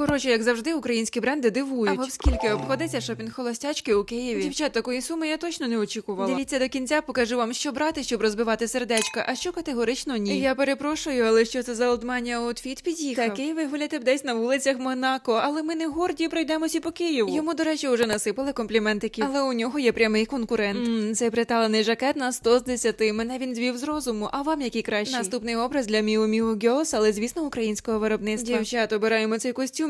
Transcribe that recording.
Коротше, як завжди, українські бренди дивують. А в скільки обходиться шопінг холостячки у Києві? Дівчат, такої суми я точно не очікувала. Дивіться до кінця, покажу вам, що брати, щоб розбивати сердечка, а що категорично ні. Я перепрошую, але що це за олдманія аутфіт під'їхав? Такий ви гуляти б десь на вулицях Монако, але ми не горді пройдемося по Києву. Йому, до речі, вже насипали компліментиків, але у нього є прямий конкурент. м цей приталений жакет на 100 з 10. Мене він звів з розуму. А вам який кращий? Наступний образ для Міу Міу Girls, але звісно українського виробництва. Дівчат, обираємо цей костюм